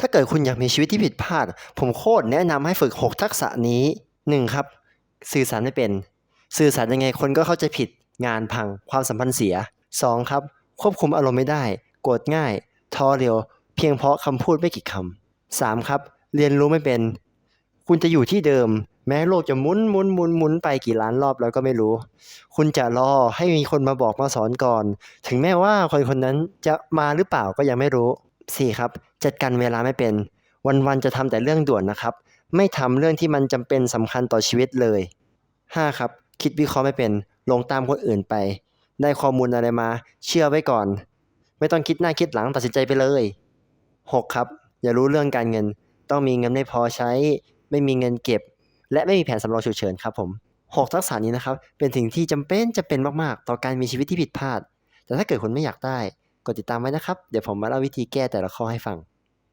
ถ้าเกิดคุณอยากมีชีวิตที่ผิดพลาด ผมโคตรแนะนำให้ฝึก 6 ทักษะนี้ 1. ครับ สื่อสารไม่เป็น สื่อสารยังไงคนก็เข้าใจผิด งานพัง ความสัมพันธ์เสีย 2. ครับ ควบคุมอารมณ์ไม่ได้ โกรธง่ายท้อเร็ว เพียงเพราะคำพูดไม่กี่คำ 3. ครับ เรียนรู้ไม่เป็น คุณจะอยู่ที่เดิม แม้โลกจะหมุนหมุนหมุนหมุนไปกี่ล้านรอบแล้วก็ไม่รู้ คุณจะรอให้มีคนมาบอกมาสอนก่อน ถึงแม้ว่าคนคนนั้นจะมาหรือเปล่าก็ยังไม่รู้ 4. ครับจัดการเวลาไม่เป็น วันๆจะทำแต่เรื่องด่วนนะครับ ไม่ทำเรื่องที่มันจำเป็นสำคัญต่อชีวิตเลย 5. ครับ คิดวิเคราะห์ไม่เป็น ลงตามคนอื่นไป ได้ข้อมูลอะไรมา เชื่อไว้ก่อน ไม่ต้องคิดหน้าคิดหลังตัดสินใจไปเลย 6. ครับ อย่ารู้เรื่องการเงิน ต้องมีเงินไม่พอใช้ ไม่มีเงินเก็บ และไม่มีแผนสำรองฉุกเฉินครับผม6ทักษะนี้นะครับ เป็นสิ่งที่จำเป็นจะเป็นมาก ๆ ต่อการมีชีวิตที่ผิดพลาด แต่ถ้าเกิดคุณไม่อยากได้ กดติดตามไว้นะครับ เดี๋ยวผมมาเล่าวิธีแก้แต่ละข้อให้ฟัง